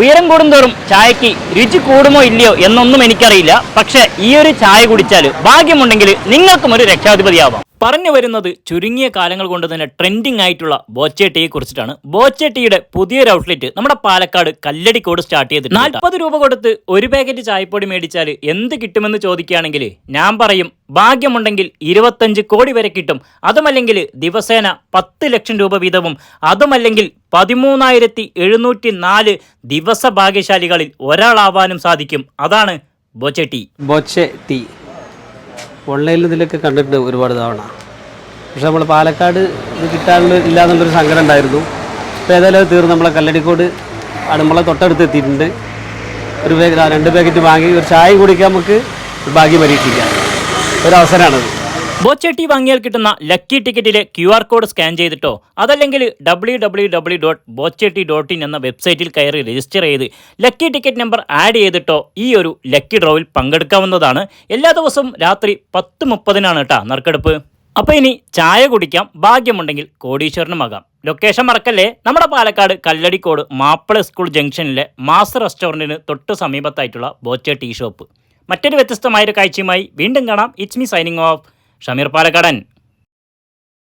ഉയരം കൂടുന്തോറും ചായക്ക് രുചി കൂടുമോ ഇല്ലയോ എന്നൊന്നും എനിക്കറിയില്ല. പക്ഷേ ഈ ഒരു ചായ കുടിച്ചാൽ ഭാഗ്യമുണ്ടെങ്കിൽ നിങ്ങൾക്കും ഒരു രക്ഷാധിപതിയാവാം. പറഞ്ഞു വരുന്നത് ചുരുങ്ങിയ കാലങ്ങൾ കൊണ്ട് തന്നെ ട്രെൻഡിങ് ആയിട്ടുള്ള ബോച്ചെ ടീയെ കുറിച്ചിട്ടാണ്. ബോച്ചെ ടീയുടെ പുതിയൊരു ഔട്ട്ലെറ്റ് നമ്മുടെ പാലക്കാട് കല്ലടിക്കോട് സ്റ്റാർട്ട് ചെയ്തിട്ട് നാൽപ്പത് രൂപ കൊടുത്ത് ഒരു പാക്കറ്റ് ചായപ്പൊടി മേടിച്ചാൽ എന്ത് കിട്ടുമെന്ന് ചോദിക്കുകയാണെങ്കിൽ ഞാൻ പറയും ഭാഗ്യമുണ്ടെങ്കിൽ ഇരുപത്തഞ്ച് കോടി വരെ കിട്ടും. അതുമല്ലെങ്കിൽ ദിവസേന പത്ത് ലക്ഷം രൂപ വീതവും. അതുമല്ലെങ്കിൽ പതിമൂന്നായിരത്തി എഴുന്നൂറ്റി നാല് ദിവസ ഭാഗ്യശാലികളിൽ ഒരാളാവാനും സാധിക്കും. അതാണ് ബോച്ചെ ടീ. ബൊച്ചെ ടീ. ഓൺലൈനിൽ ഇതിലൊക്കെ കണ്ടിട്ടുണ്ട് ഒരുപാട് തവണ. പക്ഷേ നമ്മൾ പാലക്കാട് ഇത് കിട്ടാനുള്ള ഇല്ല എന്നുള്ളൊരു സങ്കടം ഉണ്ടായിരുന്നു. ഇപ്പോൾ ഏതായാലും അത് തീർന്ന്. നമ്മളെ കല്ലടിക്കോട് അടുമ്പള തൊട്ടടുത്ത് എത്തിയിട്ടുണ്ട്. ഒരു പാക്കറ്റ് രണ്ട് പാക്കറ്റ് വാങ്ങി ഒരു ചായ കുടിക്കാൻ നമുക്ക് ഭാഗ്യം പരീക്ഷിക്കാം ഒരു അവസരമാണത്. ബോച്ചെട്ടി വാങ്ങിയാൽ കിട്ടുന്ന ലക്കി ടിക്കറ്റിലെ ക്യു ആർ കോഡ് സ്കാൻ ചെയ്തിട്ടോ? അതല്ലെങ്കിൽ W W W dot Bochetea dot in എന്ന വെബ്സൈറ്റിൽ കയറി രജിസ്റ്റർ ചെയ്ത് ലക്കി ടിക്കറ്റ് നമ്പർ ആഡ് ചെയ്തിട്ടോ ഈ ഒരു ലക്കി ഡ്രോവിൽ പങ്കെടുക്കാവുന്നതാണ്. എല്ലാ ദിവസവും രാത്രി പത്ത് മുപ്പതിനാണ് കേട്ടോ നറുക്കെടുപ്പ്. അപ്പോൾ ഇനി ചായ കുടിക്കാം ഭാഗ്യമുണ്ടെങ്കിൽ കോടീശ്വരനുമാകാം ലൊക്കേഷൻ മറക്കല്ലേ? നമ്മുടെ പാലക്കാട് കല്ലടിക്കോട് മാപ്പിള സ്കൂൾ ജംഗ്ഷനിലെ മാസ് റെസ്റ്റോറന്റിന് തൊട്ട് സമീപത്തായിട്ടുള്ള ബോച്ചെ ടീ ഷോപ്പ്. മറ്റൊരു വ്യത്യസ്തമായൊരു കാഴ്ചയുമായി വീണ്ടും കാണാം. It's me signing off Shameer പാലക്കാടൻ